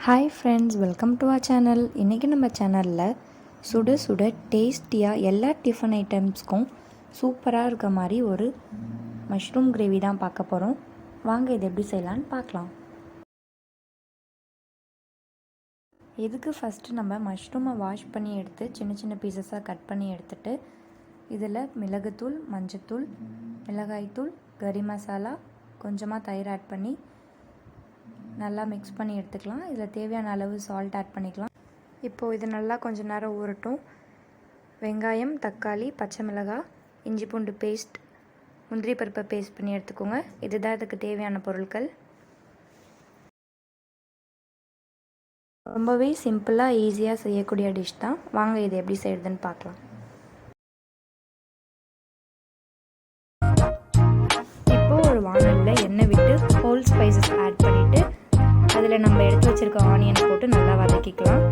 Hi friends welcome to our channel இன்றைக்கி நம்ம சேனலில் சுட சுட டேஸ்டியாக எல்லா டிஃபன் ஐட்டம்ஸ்க்கும் சூப்பராக இருக்க மாதிரி ஒரு மஷ்ரூம் கிரேவி தான் பார்க்க போகிறோம் வாங்க இது எப்படி செய்யலான்னு பார்க்கலாம். இதுக்கு ஃபஸ்ட்டு நம்ம மஷ்ரூமை வாஷ் பண்ணி எடுத்து சின்ன சின்ன பீசஸாக கட் பண்ணி எடுத்துட்டு இதில் மிளகுத்தூள் மஞ்சத்தூள் மிளகாய்த்தூள் கறி மசாலா கொஞ்சமாக தயிர் ஆட் பண்ணி நல்லா மிக்ஸ் பண்ணி எடுத்துக்கலாம். இதில் தேவையான அளவு சால்ட் ஆட் பண்ணிக்கலாம். இப்போது இது நல்லா கொஞ்சம் நேரம் ஊறட்டும். வெங்காயம் தக்காளி பச்சை மிளகாய் இஞ்சி பூண்டு பேஸ்ட் முந்திரி பருப்பை பேஸ்ட் பண்ணி எடுத்துக்கோங்க. இதுதான் இதுக்கு தேவையான பொருட்கள். ரொம்பவே சிம்பிளாக ஈஸியாக செய்யக்கூடிய டிஷ் தான். வாங்க இது எப்படி செய்யுதுன்னு பார்க்கலாம். நம்ம ஆனியன் ஆனியனை போட்டு நல்லா வதக்கிக்கலாம்.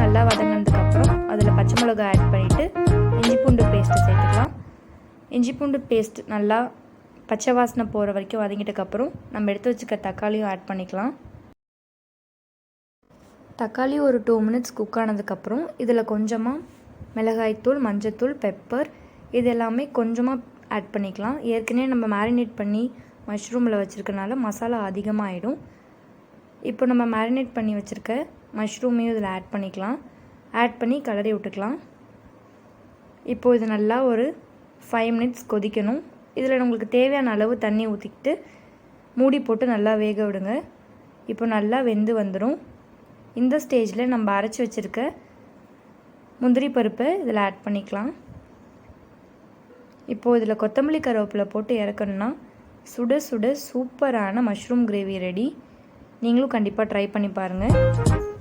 நல்லா வதங்கினதுக்கப்புறம் அதில் பச்சை மிளகாய் ஆட் பண்ணிவிட்டு இஞ்சி பூண்டு பேஸ்ட்டு சேர்த்துக்கலாம். இஞ்சி பூண்டு பேஸ்ட் நல்லா பச்சை வாசனை போகிற வரைக்கும் வதங்கிட்டதுக்கப்புறம் நம்ம எடுத்து வச்சுக்க தக்காளியும் ஆட் பண்ணிக்கலாம். தக்காளி ஒரு டூ மினிட்ஸ் குக் ஆனதுக்கப்புறம் இதில் கொஞ்சமாக மிளகாய்த்தூள் மஞ்சத்தூள் பெப்பர் இது எல்லாமே கொஞ்சமாக ஆட் பண்ணிக்கலாம். ஏற்கனவே நம்ம மேரினேட் பண்ணி மஷ்ரூமில் வச்சுருக்கனால மசாலா அதிகமாகிடும் இப்போ நம்ம மேரினேட் பண்ணி வச்சுருக்க மஷ்ரூமையும் இதில் ஆட் பண்ணிக்கலாம். ஆட் பண்ணி கலரி விட்டுக்கலாம். இப்போது இது நல்லா ஒரு ஃபைவ் மினிட்ஸ் கொதிக்கணும். இதில் உங்களுக்கு தேவையான அளவு தண்ணி ஊற்றிக்கிட்டு மூடி போட்டு நல்லா வேக விடுங்க. இப்போ நல்லா வெந்து வந்துடும். இந்த ஸ்டேஜில் நம்ம அரைச்சி வச்சுருக்க முந்திரி பருப்பை இதில் ஆட் பண்ணிக்கலாம். இப்போது இதில் கொத்தமல்லி கருவேப்பிலை போட்டு இறக்கணுன்னா சுட சுட சூப்பரான மஷ்ரூம் கிரேவி ரெடி நீங்களும் கண்டிப்பாக ட்ரை பண்ணி பாருங்கள்